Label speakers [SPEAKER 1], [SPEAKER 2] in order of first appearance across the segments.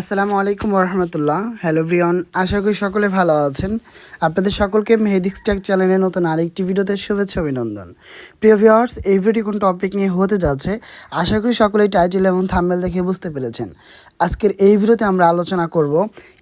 [SPEAKER 1] আসসালামু আলাইকুম রহমতুল্লাহ hello Brian আশা করি সকলে ভালো আছেন। আপনাদের সকলকে মেহেদিক স্ট্যাক চ্যানেলের নতুন আরেকটি ভিডিওতে শুভেচ্ছা, অভিনন্দন। প্রিয় ভিউয়ার্স এই ভিডিওটি কোন টপিক নিয়ে হতে যাচ্ছে, আশা করি সকলেই টাইটেল এবং থাম্বেল দেখে বুঝতে পেরেছেন। আজকের এই ভিডিওতে আমরা আলোচনা করব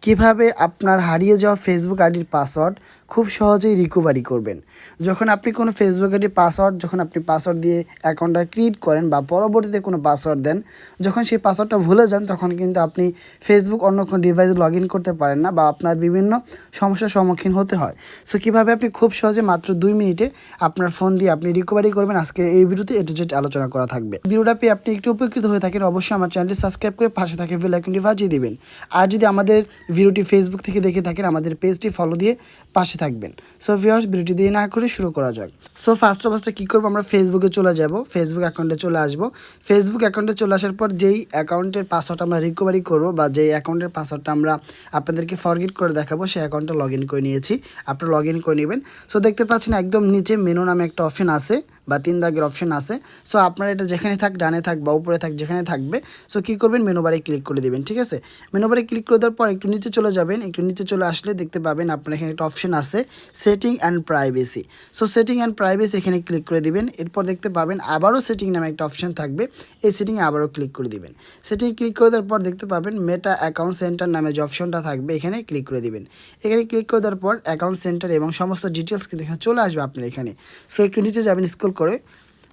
[SPEAKER 1] কীভাবে আপনার হারিয়ে যাওয়া ফেসবুক আইডির পাসওয়ার্ড খুব সহজেই রিকভারি করবেন। যখন আপনি কোনো ফেসবুক আইডির পাসওয়ার্ড যখন আপনি পাসওয়ার্ড দিয়ে অ্যাকাউন্টটা ক্রিয়েট করেন বা পরবর্তীতে কোনো পাসওয়ার্ড দেন, যখন সেই পাসওয়ার্ডটা ভুলে যান, তখন কিন্তু আপনি ফেসবুক অন্য কোনো ডিভাইসে লগ ইন করতে পারেন না বা আপনার বিভিন্ন সমস্যার সম্মুখীন হতে হয়। সো কীভাবে আপনি খুব সহজে মাত্র দুই মিনিটে আপনার ফোন দিয়ে আপনি রিকভারি করবেন? আজকে এই ভিডিওতে এটু জেড আলোচনা করা থাকবে। ভিডিওটা পেয়ে আপনি একটু উপকৃত হয়ে থাকেন, অবশ্যই আমার চ্যানেলটি সাবস্ক্রাইব করে পাশে থাকে বেল আইকনটি দিবেন। আর যদি আমাদের ভিডিওটি ফেসবুক থেকে দেখে থাকেন, আমাদের পেজটি ফলো দিয়ে পাশে থাকবেন। সো ভিউয়ার্স ভিডিওটি দিয়ে না করে শুরু করা যাক। সো ফার্স্ট অফ কী করব? আমরা ফেসবুকে চলে যাব। ফেসবুক অ্যাকাউন্টে চলে আসব। ফেসবুক অ্যাকাউন্টে চলে আসার পর যেই অ্যাকাউন্টের পাসওয়ার্ড আমরা রিকভারি করব বা যেই অ্যাকাউন্টের পাসওয়ার্ডটা আমরা আপনাদেরকে ফরগেট করে দেখাবো, সেই অ্যাকাউন্টটা লগ করে নিয়েছি। আপনারা লগ করে নেবেন। সো দেখতে পাচ্ছেন একদম নিচে মেনু নামে একটা অপশন আছে। বা তিন দাগের অপশন আছে। সো আপনার এটা যেখানে থাক, ডানে থাক বা উপরে থাক যেখানে থাকবে। সো কী করবেন? মেনু বারে ক্লিক করে দেবেন, ঠিক আছে? মেনু বারে ক্লিক করে দেওয়ার পর একটু নিচে চলে যাবেন। একটু নিচে চলে আসলে দেখতে পাবেন আপনার এখানে একটা অপশন আছে setting and privacy so setting and privacy এখানে ক্লিক করে দিবেন। এরপর দেখতে পাবেন আবারও সেটিং নামে একটা অপশন থাকবে। এই সেটিংয়ে আবারও ক্লিক করে দিবেন। সেটিং ক্লিক করে দেওয়ার পর দেখতে পাবেন মেটা অ্যাকাউন্ট সেন্টার নামে যে অপশনটা থাকবে, এখানে ক্লিক করে দিবেন। এখানে ক্লিক করে দেওয়ার পর অ্যাকাউন্ট সেন্টার এবং সমস্ত ডিটেলস কিন্তু এখানে চলে আসবে আপনার এখানে। সো একটু নিচে যাবেন স্ক্রল করে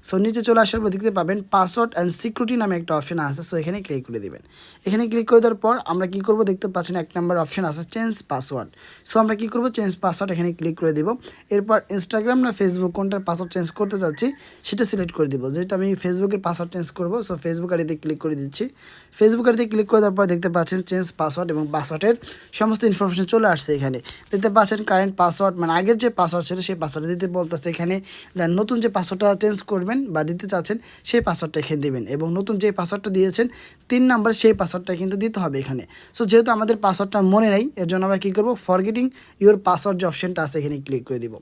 [SPEAKER 1] সো নিচে চলে আসার পর দেখতে পাবেন পাসওয়ার্ড অ্যান্ড সিকিউরিটি নামে একটা অপশন আছে। সো এখানে ক্লিক করে দিবেন। এখানে ক্লিক করে দেওয়ার পর আমরা কি করব দেখতে পাচ্ছেন এক নম্বর অপশন আছে চেঞ্জ পাসওয়ার্ড সো আমরা কি করব? চেঞ্জ পাসওয়ার্ড এখানে ক্লিক করে দিব। এরপর ইনস্টাগ্রাম না ফেসবুক কোনটার পাসওয়ার্ড চেঞ্জ করতে চাচ্ছি, সেটা সিলেক্ট করে দিব। যেহেতু আমি ফেসবুকের পাসওয়ার্ড চেঞ্জ করব সো ফেসবুক আইডিতে ক্লিক করে দিচ্ছি। ফেসবুক আইডিতে ক্লিক করে দেওয়ার পর দেখতে পাচ্ছেন চেঞ্জ পাসওয়ার্ড এবং পাসওয়ার্ডের সমস্ত ইনফরমেশন চলে আসছে এখানে। দেখতে পাচ্ছেন কারেন্ট পাসওয়ার্ড মানে আগের যে পাসওয়ার্ড ছিল, সেই পাসওয়ার্ড দিতে বলতেছে এখানে দেন নতুন যে পাসওয়ার্ডটা চেঞ্জ করবেন বা দিতে চাচ্ছেন, সেই পাসওয়ার্ডটা এখানে দেবেন এবং নতুন যে পাসওয়ার্ডটা দিয়েছেন, তিন নাম্বার সেই পাসওয়ার্ডটা কিন্তু দিতে হবে এখানে। সো যেহেতু আমাদের পাসওয়ার্ডটা মনে নেই, এর জন্য আমরা কী করব? ফরগেটিং ইউর পাসওয়ার্ড যে অপশনটা আছে, এখানে ক্লিক করে দিব।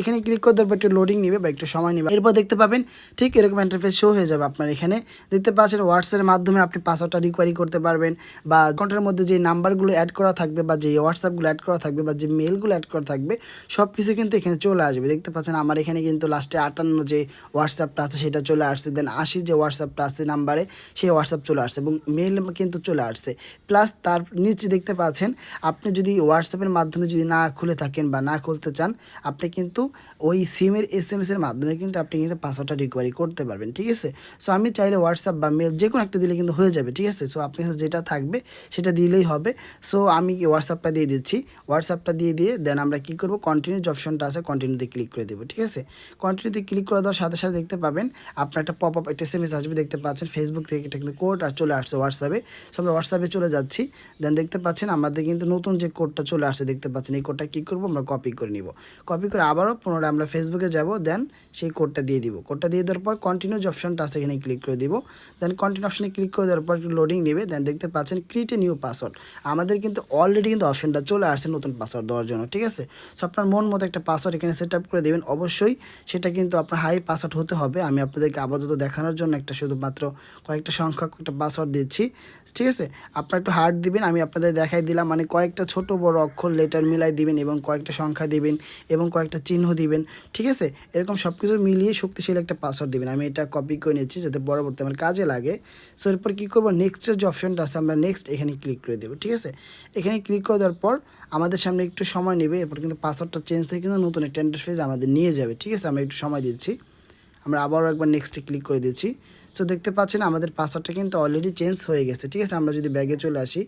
[SPEAKER 1] এখানে ক্লিক করে দেওয়ার একটু লোডিং নেবে বা একটু সময় নেবে। এরপর দেখতে পাবেন, ঠিক এরকম ইন্টারফেস শো হয়ে যাবে আপনার এখানে। দেখতে পাচ্ছেন হোয়াটসঅ্যাপের মাধ্যমে আপনি পাসওয়ার্ডটা রিকোয়ারি করতে পারবেন বা অ্যাকাউন্টের মধ্যে যে নাম্বারগুলো অ্যাড করা থাকবে বা যে হোয়াটসঅ্যাপগুলো অ্যাড করা থাকবে বা যে মেলগুলো অ্যাড করা থাকবে সব কিছু কিন্তু এখানে চলে আসবে। দেখতে পাচ্ছেন, আমার এখানে কিন্তু লাস্টে আটান্ন যে হোয়াটসঅ্যাপটা আছে, সেটা চলে আসছে। দেন আশি যে হোয়াটসঅ্যাপটা আছে নাম্বারে সেই হোয়াটসঅ্যাপ চলে আসছে এবং মেল কিন্তু চলে আসছে। প্লাস তার নিচে দেখতে পাচ্ছেন, আপনি যদি হোয়াটসঅ্যাপের মাধ্যমে যদি না খুলে থাকেন বা না খুলতে চান, আপনি কিন্তু ওই সিমের এস এম এসের মাধ্যমে কিন্তু আপনি কিন্তু পাসওয়ার্ডটা রিকভারি করতে পারবেন, ঠিক আছে? সো আমি চাইলে হোয়াটসঅ্যাপ বা মেল যে কোনো একটা দিলে কিন্তু হয়ে যাবে, ঠিক আছে? সো আপনার কাছে যেটা থাকবে, সেটা দিলেই হবে। সো আমি কি হোয়াটসঅ্যাপটা দিয়ে দিচ্ছি? হোয়াটসঅ্যাপটা দিয়ে দিয়ে দেন আমরা কী করব? কন্টিনিউ যে অপশনটা আছে কন্টিনিউতে ক্লিক করে দেবো, ঠিক আছে? কন্টিনিউতে ক্লিক করে দেওয়ার সাথে সাথে দেখতে পাবেন। আপনার একটা পপ আপ একটা এস আসবে, দেখতে পাচ্ছেন ফেসবুক থেকে এটা কিন্তু কোড আর চলে আসছে হোয়াটসঅ্যাপে সো আমরা হোয়াটসঅ্যাপে চলে যাচ্ছি। দেন দেখতে পাচ্ছেন আমাদের কিন্তু নতুন যে কোডটা চলে আসছে, দেখতে পাচ্ছেন এই কোডটা কী করব, আমরা কপি করে নিব। কপি করে আবারও পুনরায় আমরা ফেসবুকে যাব দেন সেই কোডটা দিয়ে দিব। কোডটা দিয়ে দেওয়ার পর কন্টিনিউ যে অপশনটা আছে এখানে ক্লিক করে দিব। দেন কন্টিনিউ অপশনে ক্লিক করে দেওয়ার পর লোডিং নেবে দেন দেখতে পাচ্ছেন ক্রিয়েট এ নিউ পাসওয়ার্ড আমাদের কিন্তু অলরেডি কিন্তু অপশনটা চলে আসছে নতুন পাসওয়ার্ড দেওয়ার জন্য, ঠিক আছে? সো আপনার মন মতো একটা পাসওয়ার্ড এখানে সেট আপ করে দেবেন। অবশ্যই সেটা কিন্তু আপনার হাই পাসওয়ার্ড হতে হবে। আমি আপনাদেরকে আপাতত দেখানোর জন্য একটা শুধুমাত্র কয়েকটা সংখ্যক একটা পাসওয়ার্ড দিচ্ছি। ঠিক আছে? আপনারা একটু হার্ড দিবেন, আমি আপনাদের দেখাই দিলাম। মানে কয়েকটা ছোট বড় অক্ষর লেটার মিলাই দিবেন এবং কয়েকটা সংখ্যা দিবেন এবং কয়েকটা চিহ্ন দিবেন। ঠিক আছে? এরকম সব কিছু মিলিয়ে শক্তিশালী একটা পাসওয়ার্ড দিবেন। আমি এটা কপি করে নিচ্ছি যাতে পরবর্তী আমার কাজে লাগে। সো এরপর কী করব? নেক্সটের যে অপশনটা আছে, আমরা নেক্সট এখানে ক্লিক করে দেবো। ঠিক আছে? এখানে ক্লিক করে দেওয়ার পর আমাদের সামনে একটু সময় নেবে। এরপর কিন্তু পাসওয়ার্ডটা চেঞ্জ হয়ে কিন্তু নতুন একটা ইন্টারফেস আমাদের নিয়ে যাবে। ঠিক আছে? আমরা একটু সময় দিচ্ছি। আমরা আবারও একবার নেক্সটে ক্লিক করে দিচ্ছি সো দেখতে পাচ্ছেন আমাদের পাসওয়ার্ডটা কিন্তু অলরেডি চেঞ্জ হয়ে গেছে, ঠিক আছে? আমরা যদি ব্যাগে চলে আসি,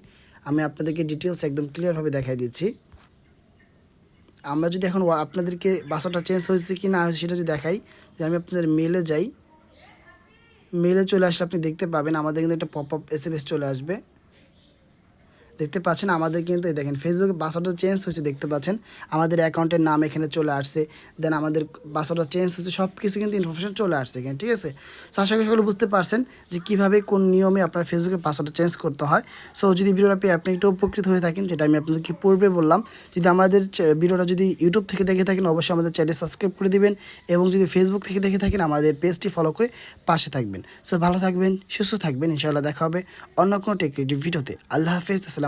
[SPEAKER 1] আমি আপনাদেরকে ডিটেলস একদম ক্লিয়ারভাবে দেখাই দিচ্ছি। আমরা যদি এখন আপনাদেরকে পাসওয়ার্ডটা চেঞ্জ হয়েছে কি না হয়েছে সেটা যদি দেখাই, যে আমি আপনাদের মেলে যাই। মেলে চলে আসলে আপনি দেখতে পাবেন, আমাদের কিন্তু একটা পপ আপ এস চলে আসবে। দেখতে পাচ্ছেন আমাদের কিন্তু এই দেখেন ফেসবুকে পাসওয়ার্ডটা চেঞ্জ হয়েছে, দেখতে পাচ্ছেন। আমাদের অ্যাকাউন্টের নাম এখানে চলে আসছে। দেন আমাদের পাসওয়ার্ডটা চেঞ্জ হচ্ছে সব কিছু কিন্তু ইনফরমেশন চলে আসছে এখানে, ঠিক আছে? সো আশা করি সকলে বুঝতে পারছেন যে কীভাবে কোন নিয়মে আপনার ফেসবুকের পাসওয়ার্ডটা চেঞ্জ করতে হয়। সো যদি ভিডিওটা পেয়ে আপনি একটু উপকৃত হয়ে থাকেন, যেটা আমি আপনাদেরকে পূর্বে বললাম, যদি আমাদের ভিডিওটা যদি ইউটিউব থেকে দেখে থাকেন, অবশ্যই আমাদের চ্যানেল সাবস্ক্রাইব করে দিবেন এবং যদি ফেসবুক থেকে দেখে থাকেন, আমাদের পেজটি ফলো করে পাশে থাকবেন। সো ভালো থাকবেন, সুস্থ থাকবেন, ইনশাআল্লাহ দেখা হবে অন্য কোনো টেকনিক ভিডিওতে। আল্লাহ হাফেজ, আসসালামু